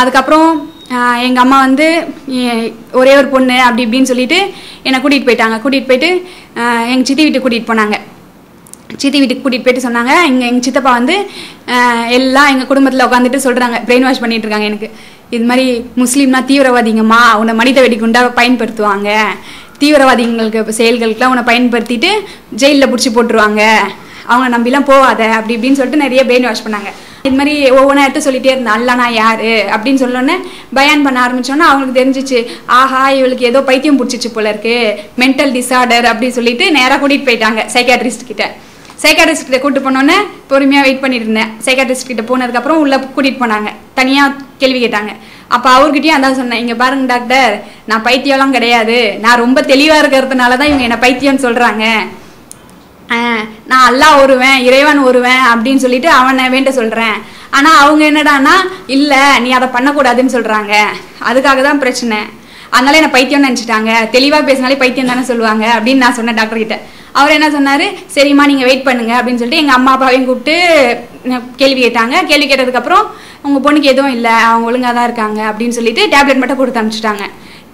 அதுக்கப்புறம் எங்கள் அம்மா வந்து ஒரே ஒரு பொண்ணு அப்படி இப்படின்னு சொல்லிட்டு என்னை கூட்டிகிட்டு போயிட்டாங்க. கூட்டிகிட்டு போயிட்டு எங்கள் சித்தி வீட்டுக்கு கூட்டிகிட்டு போனாங்க. சித்தி வீட்டுக்கு கூட்டிகிட்டு போயிட்டு சொன்னாங்க இங்கே எங்கள் சித்தப்பா வந்து எல்லாம் எங்கள் குடும்பத்தில் உட்காந்துட்டு சொல்கிறாங்க பிரெயின் வாஷ் பண்ணிட்டு இருக்காங்க எனக்கு. இது மாதிரி முஸ்லீம்னா தீவிரவாதிங்கம்மா உன்னை மனித வெடிக்குண்டாக பயன்படுத்துவாங்க. தீவிரவாதிங்களுக்கு செயல்களுக்கெலாம் உன்னை பயன்படுத்திட்டு ஜெயிலில் பிடிச்சி போட்டுருவாங்க. அவங்க நம்பிலாம் போகாத அப்படி இப்படின்னு சொல்லிட்டு நிறைய பிரெயின் வாஷ் பண்ணாங்க. இது மாதிரி ஒவ்வொன்றா எடுத்து சொல்லிட்டே இருந்தேன் அல்ல நான் யாரு? அப்படின்னு சொல்லோன்னே பயான் பண்ண ஆரம்பிச்சோன்னா அவங்களுக்கு தெரிஞ்சிச்சு ஆஹா இவளுக்கு ஏதோ பைத்தியம் பிடிச்சிச்சு போல இருக்கு மென்டல் டிசார்டர் அப்படின்னு சொல்லிட்டு நேராக கூட்டிகிட்டு போயிட்டாங்க சைக்காட்ரிஸ்ட் கிட்ட. சைக்காட்ரிஸ்ட் கிட்ட கூட்டு போனோன்னே பொறுமையாக வெயிட் பண்ணிட்டு இருந்தேன். சைக்காட்ரிஸ்ட் கிட்ட போனதுக்கப்புறம் உள்ள கூட்டிகிட்டு போனாங்க. தனியாக கேள்வி கேட்டாங்க. அப்போ அவர்கிட்டயும் அதான் சொன்னேன் இங்கே பாருங்க டாக்டர் நான் பைத்தியம்லாம் கிடையாது. நான் ரொம்ப தெளிவாக இருக்கிறதுனால தான் இவங்க என்னை பைத்தியம்னு சொல்கிறாங்க நான் அல்லாஹ் ஒருவேன் இறைவன் ஒருவேன் அப்படின்னு சொல்லிட்டு அவனை வேண்ட சொல்கிறேன் ஆனால் அவங்க என்னடான்னா இல்லை நீ அதை பண்ணக்கூடாதுன்னு சொல்கிறாங்க அதுக்காக தான் பிரச்சனை. அதனால என்னை பைத்தியம்னு நினச்சிட்டாங்க. தெளிவாக பேசினாலே பைத்தியம் தானே சொல்லுவாங்க அப்படின்னு நான் சொன்னேன் டாக்டர்கிட்ட அவர் என்ன சொன்னார்? சரிம்மா நீங்கள் வெயிட் பண்ணுங்க அப்படின்னு சொல்லிட்டு எங்கள் அம்மா அப்பாவையும் கூப்பிட்டு கேள்வி கேட்டாங்க. கேள்வி கேட்டதுக்கப்புறம் உங்கள் பொண்ணுக்கு எதுவும் இல்லை அவங்க ஒழுங்காக தான் இருக்காங்க அப்படின்னு சொல்லிட்டு டேப்லெட் மட்டும் கொடுத்து அனுப்பிச்சிட்டாங்க.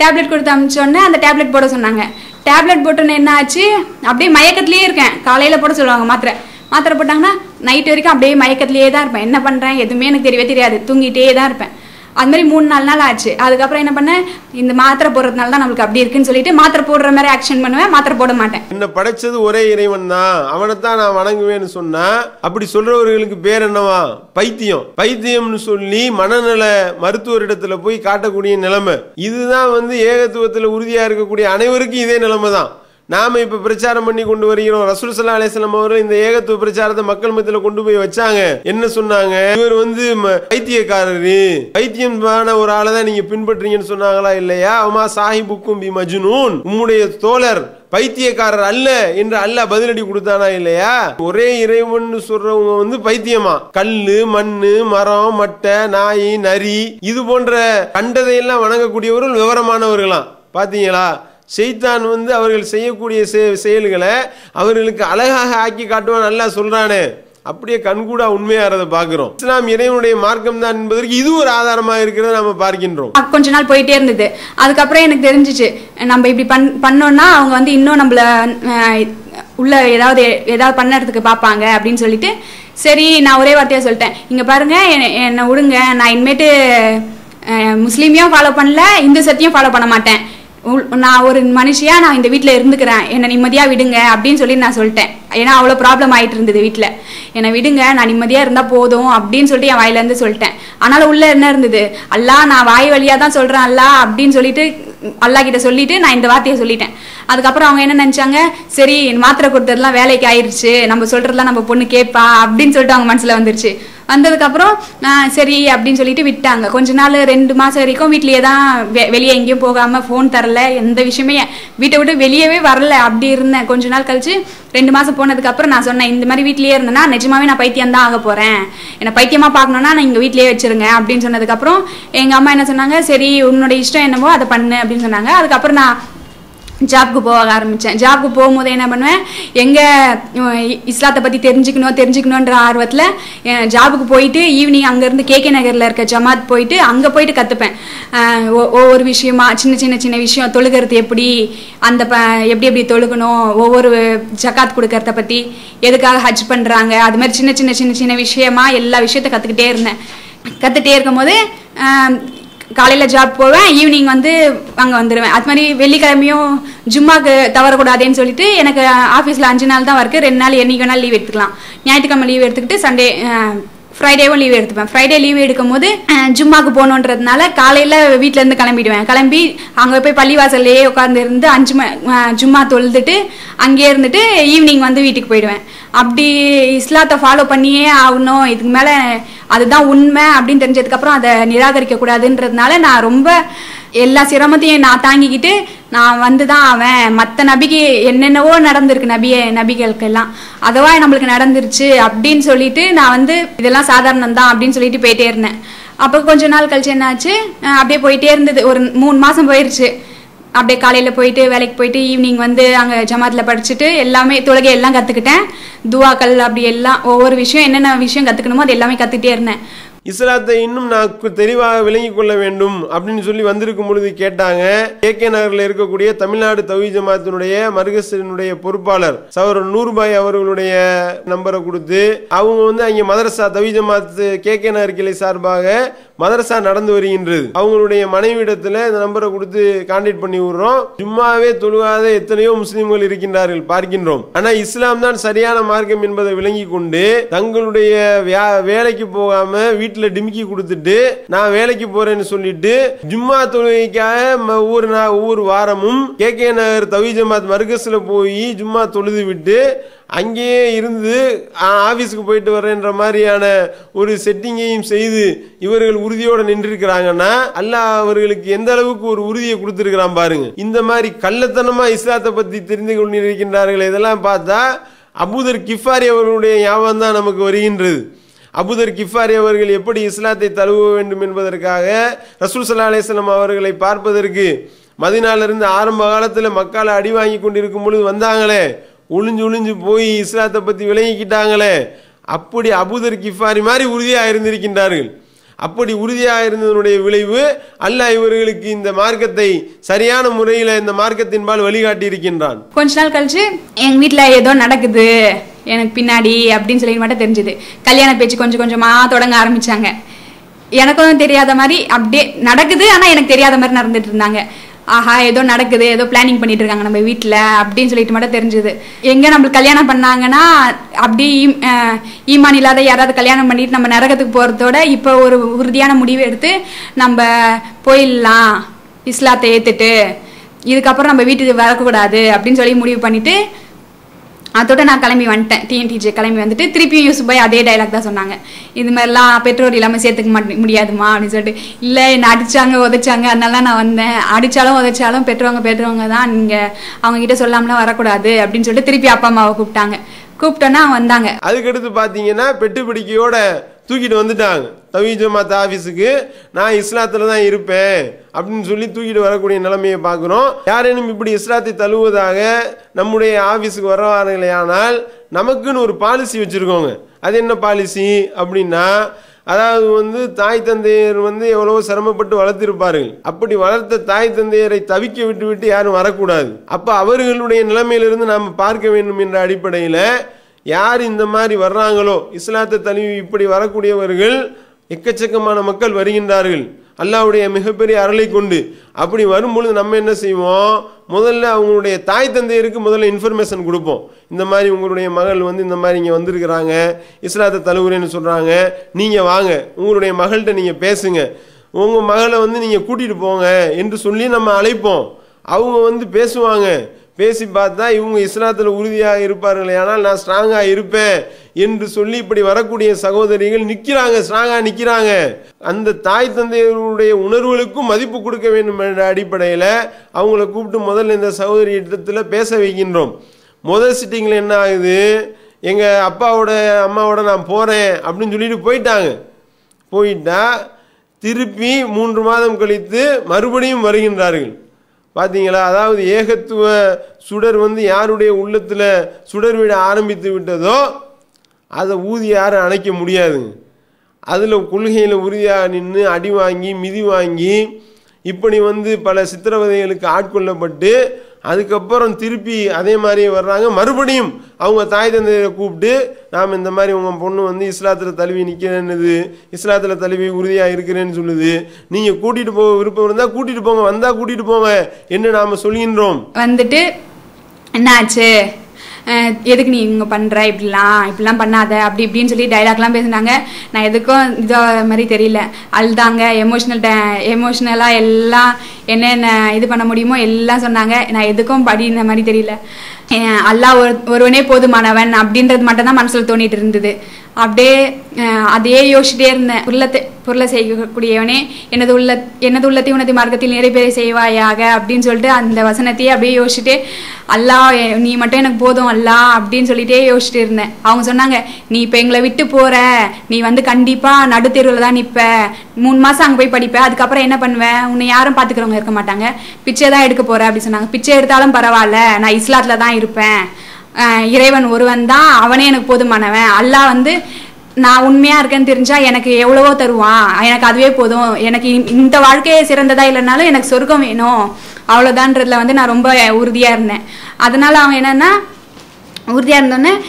டேப்லெட் கொடுத்து அனுப்பிச்சோடனே அந்த டேப்லெட் போட சொன்னாங்க. டேப்லெட் போட்டோன்னே என்ன ஆச்சு அப்படியே மயக்கத்துலேயே இருக்கேன். காலையில் போட சொல்லுவாங்க மாத்திரை. மாத்திரை போட்டாங்கன்னா நைட் வரைக்கும் அப்படியே மயக்கத்துலேயே தான் இருப்பேன். என்ன பண்ணுறேன் எதுவுமே எனக்கு தெரியவே தெரியாது. தூங்கிட்டே தான் இருப்பேன். அது மாதிரி மூணு நாலு நாள் ஆச்சு. அதுக்கப்புறம் என்ன பண்ணேன்? இந்த மாத்திரை போடுறதுனால தான் நம்மளுக்கு அப்படி இருக்குன்னு சொல்லிட்டு மாத்திரை போடுற மாதிரி ஆக்ஷன் பண்ணுவேன் மாத்திரை போட மாட்டேன். என்ன படைச்சது ஒரே இறைவன் தான். அவனை தான் நான் வணங்குவேன்னு சொன்னா அப்படி சொல்றவர்களுக்கு பேர் என்னவா? பைத்தியம். பைத்தியம்னு சொல்லி மனநல மருத்துவரிடத்துல போய் காட்டக்கூடிய நிலைமை. இதுதான் வந்து ஏகத்துவத்துல உறுதியா இருக்கக்கூடிய அனைவருக்கும் இதே நிலைமை தான் நாம் இப்போ பிரச்சாரம் பண்ணி கொண்டு வருகிறோம். ரசூல் சல்லா அலிஸ்லாம் அவர்கள் இந்த ஏகத்துவ பிரச்சாரத்தை மக்கள் மத்தியில் கொண்டு போய் வச்சாங்க. என்ன சொன்னாங்க? இவர் வந்து ம- பைத்தியக்காரரு. பைத்தியமான ஒரு ஆளை தான் நீங்க பின்பற்றீங்கன்னு சொன்னாங்களா இல்லையா? அம்மா சாஹிபுக்கும் பி மஜ்னூன் உம்முடைய தோழர் பைத்தியக்காரர் அல்ல என்று அல்ல பதிலடி கொடுத்தானா இல்லையா? ஒரே இறைவன் சொல்றவங்க வந்து பைத்தியமா? கல்லு மண்ணு மரம் மட்டை நாய் நரி இது போன்ற கண்டதையெல்லாம் வணங்கக்கூடியவர்கள் விவரமானவர்களாம். பாத்தீங்களா? செய்தான் வந்து அவர்கள் செய்யக்கூடிய செ- செயல்களை அவர்களுக்கு அழகாக ஆக்கி காட்டுவான் நல்லா சொல்றானே. அப்படியே கண்கூடா உண்மையாகிறத பாக்குறோம் இஸ்லாம் இறைவனுடைய மார்க்கம் தான் என்பதற்கு இது ஒரு ஆதாரமா இருக்கிறத நம்ம பார்க்கின்றோம். கொஞ்ச நாள் போயிட்டே இருந்தது. அதுக்கப்புறம் எனக்கு தெரிஞ்சிச்சு நம்ம இப்படி பண் பண்ணோம்னா அவங்க வந்து இன்னும் நம்மள உள்ள ஏதாவது ஏதாவது பண்ணறதுக்கு பார்ப்பாங்க அப்படின்னு சொல்லிட்டு சரி நான் ஒரே வார்த்தையா சொல்லிட்டேன். இங்க பாருங்க என்னை- என்னை விடுங்க நான் இனிமேட்டு முஸ்லீமையும் ஃபாலோ பண்ணல இந்து சத்தியம் ஃபாலோ பண்ண மாட்டேன். நான் ஒரு மனுஷியா நான் இந்த வீட்டில் இருந்துக்கிறேன். என்னை நிம்மதியாக விடுங்க அப்படின்னு சொல்லி நான் சொல்லிட்டேன். ஏன்னா அவ்வளோ ப்ராப்ளம் ஆகிட்டு இருந்தது வீட்டில் என்னை விடுங்க நான் நிம்மதியாக இருந்தால் போதும் அப்படின்னு சொல்லிட்டு என் வாயிலேருந்து சொல்லிட்டேன். ஆனாலும் உள்ள என்ன இருந்தது? அல்லா நான் வாய் வழியாக தான் சொல்கிறேன் அல்லா அப்படின்னு சொல்லிட்டு அல்லா கிட்ட சொல்லிட்டு நான் இந்த வார்த்தையை சொல்லிட்டேன். அதுக்கப்புறம் அவங்க என்ன நினச்சாங்க? சரி மாத்திரை கொடுத்ததுலாம் வேலைக்கு ஆயிருச்சு. நம்ம சொல்கிறதுலாம் நம்ம பொண்ணு கேட்பா அப்படின்னு சொல்லிட்டு அவங்க மனசில் வந்துருச்சு. வந்ததுக்கப்புறம் சரி அப்படின்னு சொல்லிட்டு விட்டாங்க. கொஞ்ச நாள் ரெண்டு மாதம் வரைக்கும் வீட்லேயே தான் வெ- வெளியே எங்கேயும் போகாமல் ஃபோன் தரல எந்த விஷயமே வீட்டை விட்டு வெளியவே வரல. அப்படி இருந்தேன். கொஞ்ச நாள் கழிச்சு ரெண்டு மாதம் போனதுக்கப்புறம் நான் சொன்னேன் இந்த மாதிரி வீட்லேயே இருந்தேன்னா நிஜமாவே நான் பைத்தியம் தான் ஆக போகிறேன் என்னை பைத்தியமாக பார்க்கணுன்னா நான் இங்கே வீட்லயே வச்சிருங்க அப்படின்னு சொன்னதுக்கப்புறம் எங்கள் அம்மா என்ன சொன்னாங்க சரி உன்னோட இஷ்டம் என்னவோ அதை பண்ணு அப்படின்னு சொன்னாங்க. அதுக்கப்புறம் நான் ஜாப்க்கு போக ஆரம்பித்தேன் ஜாப்க்கு போகும்போது என்ன பண்ணுவேன்? எங்கே இஸ்லாத்தை பற்றி தெரிஞ்சுக்கணும் தெரிஞ்சுக்கணுன்ற ஆர்வத்தில் ஜாபுக்கு போயிட்டு ஈவினிங் அங்கேருந்து கேகே நகரில் இருக்க ஜமாத் போயிட்டு அங்கே போயிட்டு கற்றுப்பேன் ஒவ்வொரு விஷயமா சின்ன சின்ன சின்ன விஷயம் தொழுகிறது எப்படி அந்த ப எப்படி எப்படி தொழுகணும் ஒவ்வொரு ஜக்காத் கொடுக்கறத பற்றி எதுக்காக ஹஜ் பண்ணுறாங்க அது மாதிரி சின்ன சின்ன சின்ன சின்ன விஷயமா எல்லா விஷயத்த கற்றுக்கிட்டே இருந்தேன். கற்றுட்டே இருக்கும்போது காலையில் ஜாப் போவேன் ஈவினிங் வந்து அங்கே வந்துடுவேன் அது மாதிரி வெள்ளிக்கிழமையும் ஜும்மாக்கு தவறக்கூடாதுன்னு சொல்லிட்டு எனக்கு ஆஃபீஸில் அஞ்சு நாள் தான் ஒர்க்கு ரெண்டு நாள் என்னைக்கு வேணாலும் லீவ் எடுத்துக்கலாம். ஞாயிற்றுக்கிழமை லீவ் எடுத்துக்கிட்டு சண்டே ஃப்ரைடேவும் லீவ் எடுத்துப்பேன். ஃப்ரைடே லீவ் எடுக்கும்போது போது ஜும்மாக்கு போகணுன்றதுனால காலையில் வீட்டிலேருந்து கிளம்பிடுவேன். கிளம்பி அங்கே போய் பள்ளிவாசல்லையே உட்காந்து இருந்து அஞ்சு ஜும்மா தொழுதுட்டு அங்கேயே இருந்துட்டு ஈவினிங் வந்து வீட்டுக்கு போயிடுவேன். அப்படி இஸ்லாத்தை ஃபாலோ பண்ணியே ஆகணும். இதுக்கு மேலே அதுதான் உண்மை அப்படின்னு தெரிஞ்சதுக்கப்புறம் அதை நிராகரிக்க கூடாதுன்றதுனால நான் ரொம்ப எல்லா சிரமத்தையும் நான் தாங்கிக்கிட்டு நான் வந்து தான் அவன் மற்ற நபிக்கு என்னென்னவோ நடந்திருக்கு நபிய நபிகளுக்கெல்லாம். அதுவா நம்மளுக்கு நடந்துருச்சு அப்படின்னு சொல்லிட்டு நான் வந்து இதெல்லாம் சாதாரணம் தான் அப்படின்னு சொல்லிட்டு போயிட்டே இருந்தேன். அப்போ கொஞ்ச நாள் கழிச்சு என்னாச்சு? அப்படியே போயிட்டே இருந்தது. ஒரு மூணு மாதம் போயிருச்சு. அப்படியே காலையில் போயிட்டு வேலைக்கு போயிட்டு ஈவினிங் வந்து அங்கே ஜமாத்தில் படிச்சுட்டு எல்லாமே தொழுகை எல்லாம் கற்றுக்கிட்டேன் துவாக்கள் அப்படி எல்லாம் ஒவ்வொரு விஷயம் என்னென்ன விஷயம் கற்றுக்கணுமோ அது எல்லாமே கற்றுக்கிட்டே இருந்தேன். இஸ்லாத்தை இன்னும் நான் தெளிவாக விளங்கிக் கொள்ள வேண்டும் அப்படின்னு சொல்லி வந்திருக்கும் பொழுது கேட்டாங்க. கே கே நகரில் இருக்கக்கூடிய தமிழ்நாடு தவி ஜமாத்தினுடைய மருகசனுடைய பொறுப்பாளர் சவர் நூறுபாய் அவர்களுடைய நம்பரை கொடுத்து அவங்க வந்து அங்கே மதரசா தவி ஜமாத்து கே கே நகர் கிளை சார்பாக மதரசா நடந்து வருகின்றது. அவங்களுடைய மனைவிடத்துல இந்த நம்பரை கொடுத்து கான்டாக்ட் பண்ணி விடுறோம். சும்மாவே தொழுகாத எத்தனையோ முஸ்லீம்கள் இருக்கின்றார்கள் பார்க்கின்றோம். ஆனா இஸ்லாம் தான் சரியான மார்க்கம் என்பதை விளங்கி கொண்டு தங்களுடைய வியா- வேலைக்கு போகாம வீட்டில் டிமிக்கி கொடுத்துட்டு நான் வேலைக்கு போறேன்னு சொல்லிட்டு ஜும்மா தொழுகைக்காக ம- ஒவ்வொரு நான் ஒவ்வொரு வாரமும் கே. கே. நகர் தவி ஜமாத் போய் ஜும்மா தொழுது விட்டு அங்கேயே இருந்து ஆஃபீஸுக்கு போயிட்டு வரேன்ற மாதிரியான ஒரு செட்டிங்கையும் செய்து இவர்கள் உறுதியோடு நின்றிருக்கிறாங்கன்னா அல்லாஹ் அவர்களுக்கு எந்த அளவுக்கு ஒரு உறுதியை கொடுத்துருக்கிறான் பாருங்க. இந்த மாதிரி கள்ளத்தனமா இஸ்லாத்தை பற்றி தெரிந்து கொண்டிருக்கின்றார்கள் இதெல்லாம் பார்த்தா அபூதர் கிஃபாரி அவர்களுடைய ஞாபகம் தான் நமக்கு வருகின்றது. அபுதர் கிஃபாரி அவர்கள் எப்படி இஸ்லாத்தை தழுவ வேண்டும் என்பதற்காக ரசூல் சல்லா அலிஸ்லாம் அவர்களை பார்ப்பதற்கு மதினாலிருந்து ஆரம்ப காலத்தில் மக்களை அடி வாங்கி கொண்டிருக்கும் பொழுது வந்தாங்களே. ஒளிஞ்சு ஒளிஞ்சு போய் இஸ்லாத்தை பற்றி விளங்கிக்கிட்டாங்களே. அப்படி அபுதர் கிஃபாரி மாதிரி உறுதியாக இருந்திருக்கின்றார்கள். அப்படி உறுதியாக இருந்ததனுடைய விளைவு அல்லாஹ் இவர்களுக்கு இந்த மார்க்கத்தை சரியான முறையில் இந்த மார்க்கத்தின்பால் வழிகாட்டி இருக்கின்றான் கொஞ்ச நாள் கழிச்சு எங்க வீட்டுல ஏதோ நடக்குது. எனக்கு பின்னாடி அப்படின்னு சொல்லி மட்டும் தெரிஞ்சது. கல்யாண பேச்சு கொஞ்சம் கொஞ்சமா தொடங்க ஆரம்பிச்சாங்க. எனக்கும் தெரியாத மாதிரி அப்படியே நடக்குது ஆனா எனக்கு தெரியாத மாதிரி நடந்துட்டு இருந்தாங்க. ஆஹா ஏதோ நடக்குது ஏதோ பிளானிங் பண்ணிட்டு இருக்காங்க நம்ம வீட்டில் அப்படின்னு சொல்லிட்டு மட்டும் தெரிஞ்சுது. எங்கே நம்மளுக்கு கல்யாணம் பண்ணாங்கன்னா அப்படி ஈமான் இல்லாத யாராவது கல்யாணம் பண்ணிட்டு நம்ம நரகத்துக்கு போகிறதோட இப்போ ஒரு உறுதியான முடிவு எடுத்து நம்ம போயிடலாம். இஸ்லாத்தை ஏற்றுட்டு இதுக்கப்புறம் நம்ம வீட்டுக்கு வரக்கூடாது அப்படின்னு சொல்லி முடிவு பண்ணிட்டு அதோட நான் கிளம்பி வந்துட்டேன். டிஎன்டிஜே கிளம்பி வந்துட்டு திருப்பியும் யூஸ் பாய் அதே டைலாக் தான் சொன்னாங்க. இது மாதிரிலாம் பெற்றோர் இல்லாமல் சேர்த்துக்க மாட்டே முடியாதுமா அப்படின்னு சொல்லிட்டு. இல்லை என்னை அடித்தாங்க உதைச்சாங்க அதனால நான் வந்தேன். அடித்தாலும் உதைச்சாலும் பெற்றவங்க பெற்றவங்க தான் நீங்கள் அவங்க கிட்ட சொல்லாமலாம் வரக்கூடாது அப்படின்னு சொல்லிட்டு திருப்பி அப்பா அம்மாவை கூப்பிட்டாங்க. கூப்பிட்டோன்னா வந்தாங்க. அதுக்கடுத்து பார்த்தீங்கன்னா பெட்டு பிடிக்கையோட தூக்கிட்டு வந்துட்டாங்க. தவி ஜமாத் ஆஃபீஸுக்கு நான் இஸ்லாத்தில் தான் இருப்பேன் அப்படின்னு சொல்லி தூக்கிட்டு வரக்கூடிய நிலைமையை பார்க்குறோம். யாரேனும் இப்படி இஸ்லாத்தை தழுவுவதாக நம்முடைய ஆஃபீஸுக்கு வரவார்களே ஆனால் நமக்குன்னு ஒரு பாலிசி வச்சுருக்கோங்க. அது என்ன பாலிசி அப்படின்னா அதாவது வந்து தாய் தந்தையர் வந்து எவ்வளவோ சிரமப்பட்டு வளர்த்திருப்பார்கள். அப்படி வளர்த்த தாய் தந்தையரை தவிக்க விட்டு விட்டு யாரும் வரக்கூடாது. அப்போ அவர்களுடைய நிலைமையிலிருந்து நாம் பார்க்க வேண்டும் என்ற அடிப்படையில் யார் இந்த மாதிரி வர்றாங்களோ இஸ்லாத்தை தழுவி இப்படி வரக்கூடியவர்கள் எக்கச்சக்கமான மக்கள் வருகின்றார்கள். அல்லாவுடைய மிகப்பெரிய அருளை கொண்டு அப்படி வரும்பொழுது நம்ம என்ன செய்வோம்? முதல்ல அவங்களுடைய தாய் தந்தையருக்கு முதல்ல இன்ஃபர்மேஷன் கொடுப்போம். இந்த மாதிரி உங்களுடைய மகள் வந்து இந்த மாதிரி இங்கே வந்திருக்கிறாங்க இஸ்லாத்தை தழுவுறேன்னு சொல்கிறாங்க நீங்கள் வாங்க உங்களுடைய மகள்கிட்ட நீங்கள் பேசுங்க. உங்கள் மகளை வந்து நீங்கள் கூட்டிகிட்டு போங்க என்று சொல்லி நம்ம அழைப்போம். அவங்க வந்து பேசுவாங்க. பேசி பார்த்தா இவங்க இஸ்லாத்தில் உறுதியாக இருப்பார்கள் ஆனால் நான் ஸ்ட்ராங்காக இருப்பேன் என்று சொல்லி இப்படி வரக்கூடிய சகோதரிகள் நிற்கிறாங்க ஸ்ட்ராங்காக நிற்கிறாங்க அந்த தாய் தந்தையருடைய உணர்வுகளுக்கும் மதிப்பு கொடுக்க வேண்டும் என்ற அடிப்படையில் அவங்கள கூப்பிட்டு முதல்ல இந்த சகோதரி இடத்துல பேச வைக்கின்றோம். முதல் சிட்டிங்கில் என்ன ஆகுது? எங்கள் அப்பாவோட அம்மாவோட நான் போகிறேன் அப்படின்னு சொல்லிட்டு போயிட்டாங்க. போயிட்டா திருப்பி மூன்று மாதம் கழித்து மறுபடியும் வருகின்றார்கள். பார்த்தீங்களா அதாவது ஏகத்துவ சுடர் வந்து யாருடைய உள்ளத்தில் சுடர் விட ஆரம்பித்து விட்டதோ அதை ஊதி யாரும் அணைக்க முடியாதுங்க. அதில் கொள்கையில் உறுதியாக நின்று அடி வாங்கி மிதி வாங்கி இப்படி வந்து பல சித்திரவதைகளுக்கு ஆட்கொள்ளப்பட்டு அதுக்கப்புறம் திருப்பி அதே மாதிரியே வர்றாங்க. மறுபடியும் அவங்க தாய் தந்தையை கூப்பிட்டு நாம் இந்த மாதிரி உங்கள் பொண்ணு வந்து இஸ்லாத்தில் தழுவி நிற்கிறேன்னுது இஸ்லாத்தில் தழுவி உறுதியாக இருக்கிறேன்னு சொல்லுது. நீங்கள் கூட்டிகிட்டு போக விருப்பம் இருந்தால் கூட்டிகிட்டு போங்க வந்தால் கூட்டிகிட்டு போங்க. என்று நாம் சொல்கின்றோம். வந்துட்டு என்னாச்சு? எதுக்கு நீ இவங்க பண்ணுற இப்படிலாம் இப்படிலாம் பண்ணாத. அப்படி இப்படின்னு சொல்லி டைலாக்லாம் பேசினாங்க. நான் எதுக்கும் இதோ மாதிரி தெரியல. அழுதாங்க. எமோஷ்னல் எமோஷ்னலாக எல்லாம் என்னென்ன இது பண்ண முடியுமோ எல்லாம் சொன்னாங்க. நான் எதுக்கும் படி இந்த மாதிரி தெரியல. அல்லாஹ் ஒரு ஒருவனே போதுமானவன் அப்படின்றது மட்டும் தான் மனசில் தோணிட்டு இருந்தது. அப்படியே அதையே யோசிச்சுட்டே இருந்தேன் உள்ளத்தை பொருளை செய்யக்கூடியவனே எனது உள்ள எனது உள்ளத்தை உனது மார்க்கத்தில் நிறைவேற செய்வாயாக அப்படின்னு சொல்லிட்டு அந்த வசனத்தையே அப்படியே யோசிச்சுட்டே அல்லாஹ் நீ மட்டும் எனக்கு போதும் அல்லாஹ் அப்படின்னு சொல்லிட்டே யோசிச்சுட்டு இருந்தேன். அவங்க சொன்னாங்க நீ இப்போ எங்களை விட்டு போற. நீ வந்து கண்டிப்பா நடுத்தெருவில் தான் நிற்ப மூணு மாதம் அங்கே போய் படிப்பேன். அதுக்கப்புறம் என்ன பண்ணுவேன்? உன்னை யாரும் பார்த்துக்கிறவங்க இருக்க மாட்டாங்க. பிச்சை தான் எடுக்க போகிறேன் அப்படின்னு சொன்னாங்க. பிச்சை எடுத்தாலும் பரவாயில்ல. நான் இஸ்லாத்தில் தான் இருப்பேன். இறைவன் ஒருவன் தான். அவனே எனக்கு போதுமானவன். அல்லாஹ் வந்து நான் உண்மையாக இருக்கேன்னு தெரிஞ்சால் எனக்கு எவ்வளவோ தருவான். எனக்கு அதுவே போதும். எனக்கு இந்த- இந்த வாழ்க்கையே சிறந்ததா இல்லைனாலும் எனக்கு சொர்க்கம் வேணும். அவ்வளோதான்றதுல வந்து நான் ரொம்ப உறுதியாக இருந்தேன். அதனால் அவன் என்னென்னா உறுதியாக இருந்தோன்னே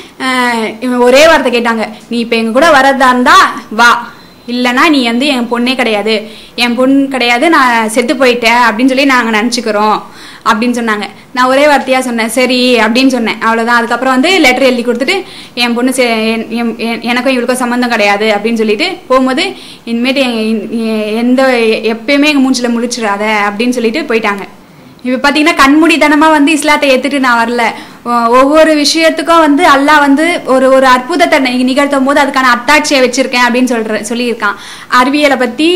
இவன் ஒரே வார்த்தை கேட்டாங்க. நீ இப்போ எங்கள் கூட வரதா இருந்தா வா. இல்லைன்னா நீ வந்து என் பொண்ணே கிடையாது. என் பொண்ணு கிடையாது நான் செத்து போயிட்டேன் அப்படின்னு சொல்லி நாங்கள் நினச்சிக்கிறோம் அப்படின்னு சொன்னாங்க. நான் ஒரே வார்த்தையாக சொன்னேன் சரி அப்படின்னு சொன்னேன். அவ்வளோதான் அதுக்கப்புறம் வந்து லெட்டர் எழுதி கொடுத்துட்டு என் பொண்ணு செ- என்- எனக்கும் இவளுக்கும் சம்மந்தம் கிடையாது அப்படின்னு சொல்லிட்டு போகும்போது இனிமேட்டு எந்த எப்பயுமே எங்கள் மூஞ்சில் முடிச்சிடாத அப்படின்னு சொல்லிட்டு போயிட்டாங்க. இப்போ பார்த்தீங்கன்னா கண்மூடித்தனமாக வந்து இஸ்லாத்தை ஏற்றுட்டு நான் வரல. ஒவ்வொரு விஷயத்துக்கும் வந்து அல்லாஹ் வந்து ஒரு ஒரு அற்புதத்தை நிகழ்த்தும் போது அதுக்கான அத்தாட்சியை வச்சுருக்கேன் அப்படின்னு சொல்கிற சொல்லியிருக்கான். அறிவியலை பற்றி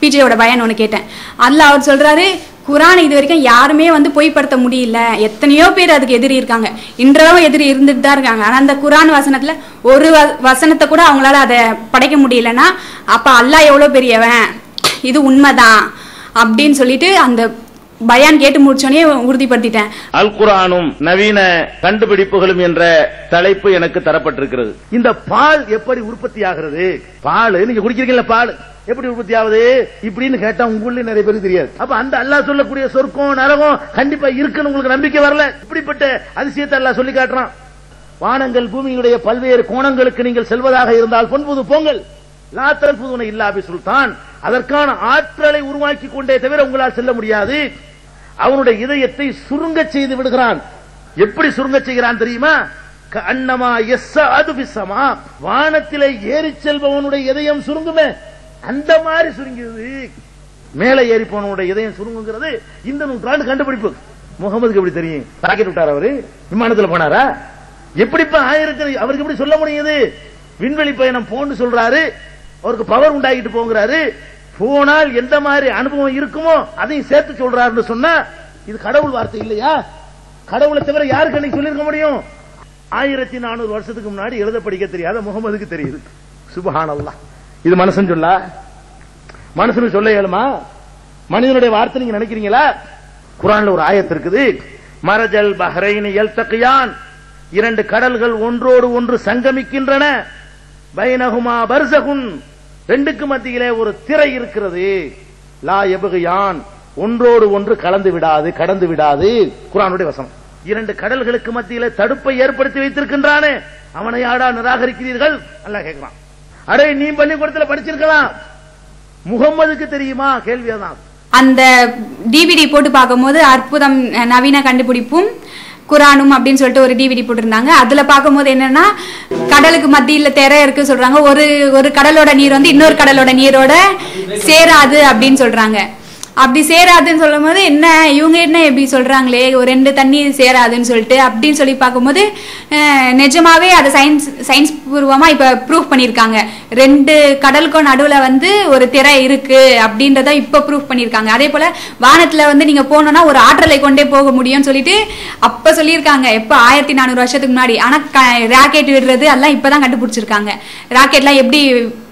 பிஜேயோட பயன் ஒன்று கேட்டேன். அதில் அவர் சொல்கிறாரு குரான் இது வரைக்கும் யாருமே வந்து பொய்ப்படுத்த முடியல. எத்தனையோ பேர் அதுக்கு எதிரி இருக்காங்க. இன்றளவும் எதிரி இருந்துட்டு தான் இருக்காங்க. ஆனால் அந்த குரான் வசனத்தில் ஒரு வ- வசனத்தை கூட அவங்களால அதை படைக்க முடியலன்னா அப்போ அல்லாஹ் எவ்வளோ பெரியவன்? இது உண்மைதான். அப்படின்னு சொல்லிட்டு அந்த பயான் கேட்டு முடிச்சோடனே உறுதிப்படுத்திட்டேன். அல் குரானும் நவீன கண்டுபிடிப்புகளும் என்ற தலைப்பு எனக்கு தரப்பட்டிருக்கிறது. இந்த பால் எப்படி உற்பத்தி ஆகிறது? பால் நீங்க குடிக்கிறீங்கல்ல பால்? எப்படி உற்பத்தி ஆகுது? இப்படின்னு கேட்டா உங்களுள்ள நிறைய பேருக்கு தெரியாது. அப்ப அந்த அல்லாஹ் சொல்லக்கூடிய சொர்க்கம் நரகம் கண்டிப்பா இருக்குன்னு உங்களுக்கு நம்பிக்கை வரல? இப்படிப்பட்ட அதிசயத்தை அல்லாஹ் சொல்லி காட்டுறான். வானங்கள் பூமியுடைய பல்வேறு கோணங்களுக்கு நீங்கள் செல்வதாக இருந்தால் பொன்புது போங்கள் லாத்தல் புதுனை இல்லாபி சுல்தான். அதற்கான ஆற்றலை உருவாக்கி கொண்டே தவிர உங்களால் செல்ல முடியாது. அவனுடைய இதயத்தை சுருங்க செய்து விடுகிறான். எப்படி சுருங்க செய்கிறான் தெரியுமா? அன்னமா எஸ் அது பிசமா வானத்திலே ஏறி செல்பவனுடைய இதயம் சுருங்குமே. அந்த மாதிரி சுருங்கியது. மேலே ஏறி போனவனுடைய இதயம் சுருங்குங்கிறது இந்த நூற்றாண்டு கண்டுபிடிப்பு. முகமதுக்கு எப்படி தெரியும்? ராக்கெட் விட்டார் அவரு. விமானத்துல போனாரா? எப்படிப்பா ஆயிரத்தி அவருக்கு எப்படி சொல்ல முடியுது? விண்வெளி பயணம் போன்னு சொல்றாரு. அவருக்கு பவர் உண்டாகிட்டு போங்கிறாரு. போனால் எந்த மாதிரி அனுபவம் இருக்குமோ அதையும் சேர்த்து சொல்றாருன்னு சொன்னா இது கடவுள் வார்த்தை இல்லையா? கடவுளை தவிர யாருக்கு அன்னைக்கு சொல்லியிருக்க முடியும்? ஆயிரத்தி நானூறு வருஷத்துக்கு முன்னாடி எழுத படிக்க தெரியாத முகமதுக்கு தெரியுது. சுபஹானல்லா. இது மனுஷன் சொல்லா? மனசுன்னு சொல்ல இயலுமா? மனிதனுடைய வார்த்தை நீங்க நினைக்கிறீங்களா? குரான்ல ஒரு ஆயத்து இருக்குது. மரஜல் பஹ்ரைன் எல்தக்கியான் இரண்டு கடல்கள் ஒன்றோடு ஒன்று சங்கமிக்கின்றன. பைனகுமா பர்சகுன். ரெண்டுக்கு மத்தியிலே ஒரு திரை இருக்கிறது. லா எபுகையான். ஒன்றோடு ஒன்று கலந்து விடாது கடந்து விடாது. குரானுடைய வசனம். இரண்டு கடல்களுக்கு மத்தியிலே தடுப்பை ஏற்படுத்தி வைத்திருக்கின்றானே. அவனை யாடா நிராகரிக்கிறீர்கள்? நல்லா கேட்கிறான். அடே நீ பள்ளிக்கூடத்தில் படிச்சிருக்கலாம். முகம்மதுக்கு தெரியுமா? கேள்வியதான் அந்த டிவிடி போட்டு பார்க்கும்போது அற்புதம் நவீன கண்டுபிடிப்பும் குரானும் அப்படின்னு சொல்லிட்டு ஒரு டிவிடி போட்டிருந்தாங்க. அதுல பார்க்கும்போது என்னன்னா கடலுக்கு மத்தியில் திரை இருக்கு சொல்றாங்க. ஒரு ஒரு கடலோட நீர் வந்து இன்னொரு கடலோட நீரோட சேராது அப்படின்னு சொல்றாங்க. அப்படி சேராதுன்னு சொல்லும் போது என்ன இவங்க என்ன எப்படி சொல்றாங்களே? ஒரு ரெண்டு தண்ணி சேராதுன்னு சொல்லிட்டு அப்படின்னு சொல்லி பார்க்கும்போது நிஜமாவே அதை சயின்ஸ் சயின்ஸ் பூர்வமா இப்ப ப்ரூவ் பண்ணியிருக்காங்க. ரெண்டு கடலுக்கும் நடுவுல வந்து ஒரு திரை இருக்கு அப்படின்றத இப்ப ப்ரூவ் பண்ணியிருக்காங்க. அதே போல வானத்துல வந்து நீங்க போனோம்னா ஒரு ஆற்றலை கொண்டே போக முடியும்னு சொல்லிட்டு அப்ப சொல்லியிருக்காங்க. எப்ப? ஆயிரத்தி நானூறு வருஷத்துக்கு முன்னாடி. ஆனா ராக்கெட் விடுறது எல்லாம் இப்பதான் கண்டுபிடிச்சிருக்காங்க. ராக்கெட்லாம் எப்படி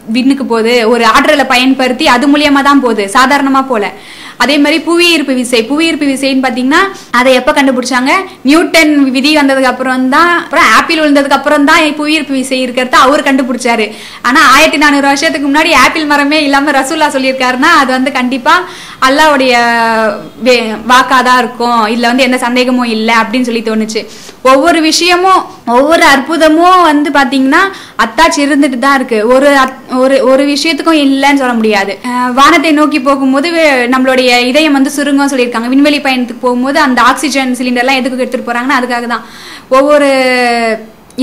விண்ணுக்கு போகுது ஒரு ஆற்றலை பயன்படுத்தி அது மூலியமா தான் போகுது. சாதாரணமா போல. அதே மாதிரி புவியீர்ப்பு விசை. புவியீர்ப்பு விசைன்னு பாத்தீங்கன்னா அதை எப்ப கண்டுபிடிச்சாங்க? நியூட்டன் விதி வந்ததுக்கு அப்புறம் தான் அப்புறம் ஆப்பிள் விழுந்ததுக்கு அப்புறம் தான் புவியீர்ப்பு விசை இருக்கிறத அவர் கண்டுபிடிச்சாரு. ஆனா ஆயிரத்தி நானூறு வருஷத்துக்கு முன்னாடி ஆப்பிள் மரமே இல்லாம ரசூல்லா சொல்லியிருக்காருன்னா அது வந்து கண்டிப்பா அல்லாவுடைய வே- வாக்காதான் இருக்கும். இதுல வந்து எந்த சந்தேகமும் இல்லை அப்படின்னு சொல்லி தோணுச்சு. ஒவ்வொரு விஷயமும் ஒவ்வொரு அற்புதமும் வந்து பாத்தீங்கன்னா அத்தாச்சி இருந்துட்டு தான் இருக்கு. ஒரு அத்- ஒரு ஒரு விஷயத்துக்கும் இல்லைன்னு சொல்ல முடியாது. வானத்தை நோக்கி போகும்போது நம்மளுடைய நம்மளுடைய இதயம் வந்து சுருங்கும் சொல்லியிருக்காங்க. விண்வெளி பயணத்துக்கு போகும்போது அந்த ஆக்சிஜன் சிலிண்டர்லாம் எதுக்கு எடுத்துகிட்டு போகிறாங்கன்னா அதுக்காக தான். ஒவ்வொரு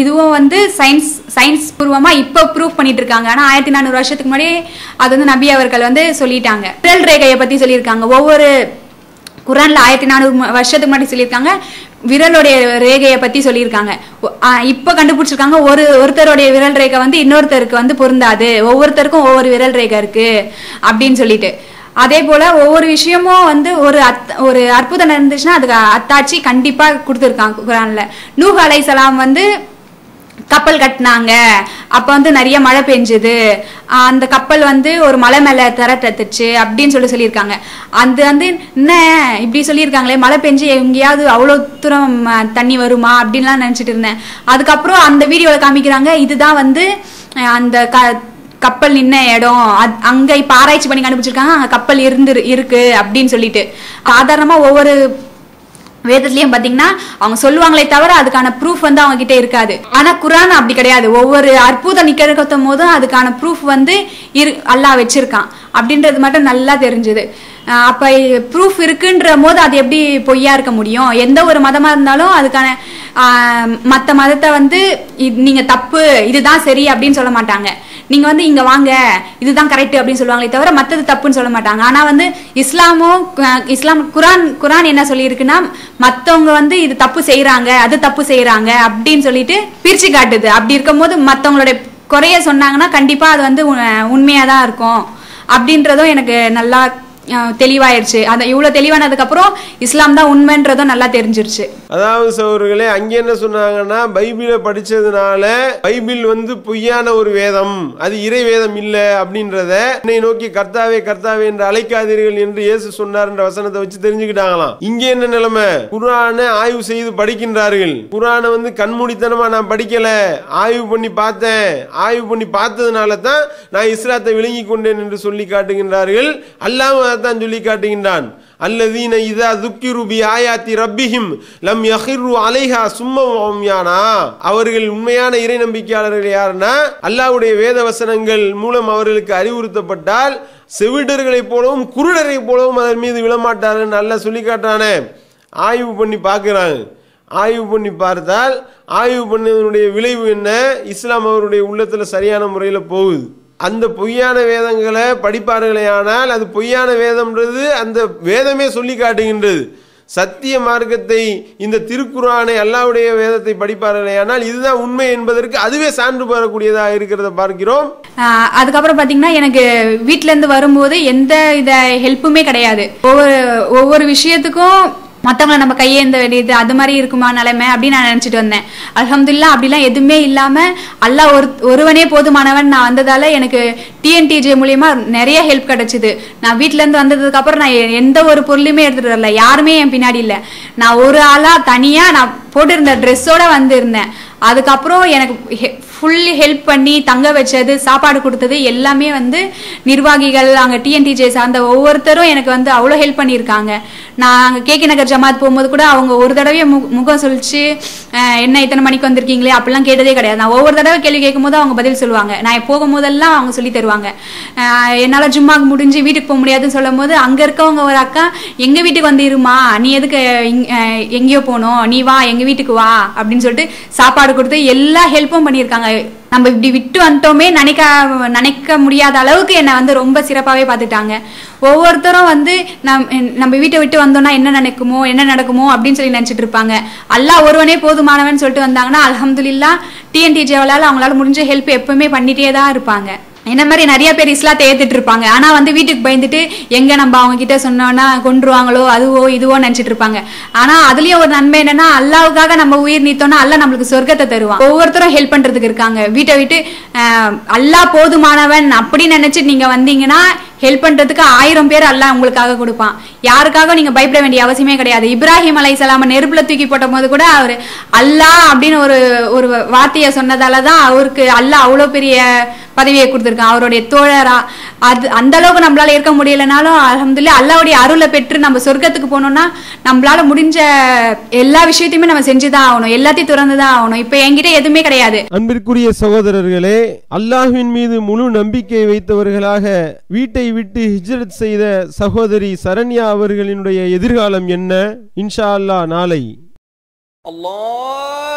இதுவும் வந்து சயின்ஸ் சயின்ஸ் பூர்வமாக இப்போ ப்ரூவ் பண்ணிட்டு இருக்காங்க. ஆனால் ஆயிரத்தி நானூறு வருஷத்துக்கு முன்னாடி அது வந்து நபி அவர்கள் வந்து சொல்லிட்டாங்க. விரல் ரேகையை பற்றி சொல்லியிருக்காங்க. ஒவ்வொரு குரானில் ஆயிரத்தி நானூறு வருஷத்துக்கு முன்னாடி சொல்லியிருக்காங்க. விரலுடைய ரேகையை பற்றி சொல்லியிருக்காங்க. இப்போ கண்டுபிடிச்சிருக்காங்க. ஒரு ஒருத்தருடைய விரல் ரேகை வந்து இன்னொருத்தருக்கு வந்து பொருந்தாது. ஒவ்வொருத்தருக்கும் ஒவ்வொரு விரல் ரேகை இருக்குது அப்படின்னு சொல்லிட்டு. அதே போல ஒவ்வொரு விஷயமும் வந்து ஒரு அத்- ஒரு அற்புதம் நடந்துச்சுன்னா அதுக்கு அத்தாட்சி கண்டிப்பாக கொடுத்துருக்காங்க குரானில். நூஹ் அலைசலாம் வந்து கப்பல் கட்டினாங்க. அப்போ வந்து நிறைய மழை பெஞ்சுது. அந்த கப்பல் வந்து ஒரு மலை மேலே தர தத்துச்சு அப்படின்னு சொல்லி சொல்லியிருக்காங்க. அது வந்து என்ன இப்படி சொல்லியிருக்காங்களே மழை பெஞ்சு எங்கேயாவது அவ்வளோ தூரம் தண்ணி வருமா அப்படின்லாம் நினச்சிட்டு இருந்தேன். அதுக்கப்புறம் அந்த வீடியோவில் காமிக்கிறாங்க இதுதான் வந்து அந்த க கப்பல் நின்ன இடம் அங்க இப்ப ஆராய்ச்சி பண்ணி கண்டுபிடிச்சிருக்காங்க. அங்க கப்பல் இருந்து இருக்கு அப்படின்னு சொல்லிட்டு. சாதாரணமா ஒவ்வொரு வேதத்துலயும் பாத்தீங்கன்னா அவங்க சொல்லுவாங்களே தவிர அதுக்கான ப்ரூஃப் வந்து அவங்க கிட்ட இருக்காது. ஆனா குரான் அப்படி கிடையாது. ஒவ்வொரு அற்புதம் நிகழ்த்தும் போதும் அதுக்கான ப்ரூஃப் வந்து இரு அல்லாஹ் வச்சிருக்கான். அப்படின்றது மட்டும் நல்லா தெரிஞ்சது. அப்ப ப்ரூஃப் இருக்குன்ற போது அது எப்படி பொய்யா இருக்க முடியும்? எந்த ஒரு மதமா இருந்தாலும் அதுக்கான மற்ற மதத்தை வந்து இது- தப்பு இதுதான் சரி அப்படின்னு சொல்ல மாட்டாங்க. நீங்கள் வந்து இங்கே வாங்க இதுதான் கரெக்ட் அப்படின்னு சொல்லுவாங்களே தவிர மற்றது தப்புன்னு சொல்ல மாட்டாங்க. ஆனால் வந்து இஸ்லாமும் இஸ்லாம் குரான் குரான் என்ன சொல்லியிருக்குன்னா மற்றவங்க வந்து இது தப்பு செய்கிறாங்க அது தப்பு செய்கிறாங்க அப்படின்னு சொல்லிட்டு பிரிச்சு காட்டுது. அப்படி இருக்கும்போது மற்றவங்களுடைய குறைய சொன்னாங்கன்னா கண்டிப்பாக அது வந்து உ- தான் இருக்கும். அப்படின்றதும் எனக்கு நல்லா தெளிவாயிருச்சு. அந்த இவ்வளவு தெளிவானதுக்கு அப்புறம் இஸ்லாம் தான் உண்மைன்றதும் நல்லா தெரிஞ்சிருச்சு. அதாவது சௌர்களே அங்க என்ன சொன்னாங்கன்னா பைபிளை படிச்சதுனால பைபிள் வந்து பொய்யான ஒரு வேதம் அது இறை வேதம் இல்ல அப்படின்றத என்னை நோக்கி கர்த்தாவே கர்த்தாவே என்று அழைக்காதீர்கள் என்று இயேசு சொன்னார் என்ற வசனத்தை வச்சு தெரிஞ்சுக்கிட்டாங்களாம். இங்க என்ன நிலைமை? குரானை ஆய்வு செய்து படிக்கின்றார்கள். குரானை வந்து கண்மூடித்தனமா நான் படிக்கல. ஆய்வு பண்ணி பார்த்தேன். ஆய்வு பண்ணி பார்த்ததுனால தான் நான் இஸ்லாத்தை விளங்கி கொண்டேன் என்று சொல்லி காட்டுகின்றார்கள். அல்லாஹ் அதைத்தான் சொல்லி காட்டுகின்றான். அல்லதீன இதா துக்கி பி ஆயாத்தி ரப்பிஹிம் லம் யஹிரு அலைஹா சும்மம் யானா அவர்கள் உண்மையான இறை நம்பிக்கையாளர்கள் யாருன்னா அல்லாஹ்வுடைய வேத வசனங்கள் மூலம் அவர்களுக்கு அறிவுறுத்தப்பட்டால் செவிடர்களைப் போலவும் குருடரைப் போலவும் அதன் மீது விழமாட்டார்கள் நல்லா சொல்லி காட்டானே ஆய்வு பண்ணி பார்க்குறாங்க. ஆய்வு பண்ணி பார்த்தால் ஆய்வு பண்ணதனுடைய விளைவு என்ன? இஸ்லாம் அவருடைய உள்ளத்துல சரியான முறையில் போகுது. அந்த பொய்யான வேதங்களை படிப்பார்களே ஆனால் அது பொய்யான வேதம்ன்றது அந்த வேதமே சொல்லி காட்டுகின்றது. சத்திய மார்க்கத்தை இந்த திருக்குறானை அல்லாவுடைய வேதத்தை படிப்பார்களே ஆனால் இதுதான் உண்மை என்பதற்கு அதுவே சான்று பெறக்கூடியதாக இருக்கிறத பார்க்கிறோம். அதுக்கப்புறம் பாத்தீங்கன்னா எனக்கு வீட்டிலேருந்து இருந்து வரும்போது எந்த இத ஹெல்ப்புமே கிடையாது. ஒவ்வொரு ஒவ்வொரு விஷயத்துக்கும் மத்தவங்கள நம்ம கையேந்த வேண்டியது அது மாதிரி இருக்குமா நிலைமை அப்படின்னு நான் நினைச்சிட்டு வந்தேன். அலமதுல்லா அப்படிலாம் எதுவுமே இல்லாம அல்லா ஒரு ஒருவனே போதுமானவன். நான் வந்ததால எனக்கு டிஎன்டிஜே மூலியமா நிறைய ஹெல்ப் கிடைச்சிது. நான் வீட்ல இருந்து வந்ததுக்கு அப்புறம் நான் எந்த ஒரு பொருளையுமே எடுத்துட்டு வரல. யாருமே என் பின்னாடி இல்லை. நான் ஒரு ஆளா தனியா நான் போட்டிருந்த ட்ரெஸ்ஸோட வந்திருந்தேன். அதுக்கப்புறம் எனக்கு ஃபுல் ஹெல்ப் பண்ணி தங்க வச்சது சாப்பாடு கொடுத்தது எல்லாமே வந்து நிர்வாகிகள் அங்கே டிஎன்டிஜே சார்ந்த ஒவ்வொருத்தரும் எனக்கு வந்து அவ்வளோ ஹெல்ப் பண்ணியிருக்காங்க. நான் அங்கே கே நகர் ஜமாத் போகும்போது கூட அவங்க ஒரு தடவையே மு முகம் சொல்லிச்சு என்ன இத்தனை மணிக்கு வந்திருக்கீங்களே? அப்படிலாம் கேட்டதே கிடையாது. நான் ஒவ்வொரு தடவை கேள்வி கேட்கும்போது அவங்க பதில் சொல்லுவாங்க. நான் போகும்போதெல்லாம் அவங்க சொல்லி தருவாங்க. என்னால் ஜும்மா ஜும்மாக்கு முடிஞ்சு வீட்டுக்கு போக முடியாதுன்னு சொல்லும் போது அங்கே இருக்கவங்க ஒரு அக்கா எங்கள் வீட்டுக்கு வந்து இருமா நீ எதுக்கு எங்கேயோ போகணும்? நீ வா எங்கள் வீட்டுக்கு வா. அப்படின்னு சொல்லிட்டு சாப்பாடு கொடுத்து எல்லா ஹெல்ப்பும் பண்ணியிருக்காங்க. நம்ம இப்படி விட்டு வந்துட்டோமே நினைக்க நினைக்க முடியாத அளவுக்கு என்னை வந்து ரொம்ப சிறப்பாகவே பார்த்துட்டாங்க ஒவ்வொருத்தரும் வந்து நம் நம்ம வீட்டை விட்டு வந்தோம்னா என்ன நினைக்குமோ என்ன நடக்குமோ அப்படின்னு சொல்லி நினச்சிட்டு இருப்பாங்க. அல்லா ஒருவனே போதுமானவன் சொல்லிட்டு வந்தாங்கன்னா அல்ஹம்துலில்லா டிஎன்டிஜேவலால் அவங்களால முடிஞ்ச ஹெல்ப் எப்பவுமே பண்ணிட்டே தான் இருப்பாங்க. என்ன மாதிரி நிறைய பேர் இஸ்லாத்தை ஏத்துட்டு இருப்பாங்க. ஆனா வந்து வீட்டுக்கு பயந்துட்டு எங்க நம்ம அவங்க கிட்ட சொன்னோம்னா கொன்றுவாங்களோ அதுவோ இதுவோ நினைச்சிட்டு இருப்பாங்க. ஆனா அதுலயும் ஒரு நன்மை என்னன்னா அல்லாவுக்காக நம்ம உயிர் நீத்தோம்னா அல்லா நம்மளுக்கு சொர்க்கத்தை தருவான். ஒவ்வொருத்தரும் ஹெல்ப் பண்றதுக்கு இருக்காங்க. வீட்டை விட்டு அல்லா அல்லாஹ் போதுமானவன் அப்படின்னு நினைச்சு நீங்க வந்தீங்கன்னா ஹெல்ப் பண்றதுக்கு ஆயிரம் பேர் அல்லாஹ் உங்களுக்காக கொடுப்பான். யாருக்காக நீங்க பயப்பட வேண்டிய அவசியமே கிடையாது. இப்ராஹிம் அலை சலாம நெருப்புல தூக்கி போட்ட போது கூட அவர் அல்லாஹ் அப்படின்னு ஒரு ஒரு வார்த்தையை சொன்னதால தான் அவருக்கு அல்லாஹ் அவ்வளவு பெரிய பதவியை கொடுத்துருக்கான். அவருடைய தோழரா அது அந்த அளவுக்கு நம்மளால இருக்க முடியலனாலும் அல்ஹம்துலில்லாஹ் அல்லாவுடைய அருளை பெற்று நம்ம சொர்க்கத்துக்கு போனோம்னா நம்மளால முடிஞ்ச எல்லா விஷயத்தையுமே நம்ம செஞ்சுதான் ஆகணும். எல்லாத்தையும் திறந்துதான் ஆகணும். இப்ப என்கிட்ட எதுவுமே கிடையாது. அன்பிற்குரிய சகோதரர்களே அல்லாஹின் மீது முழு நம்பிக்கை வைத்தவர்களாக வீட்டை விட்டு ஹிஜ்ரத் செய்த சகோதரி சரண்யா அவர்களினுடைய எதிர்காலம் என்ன? இன்ஷா அல்லா நாளை. அல்லாஹ்!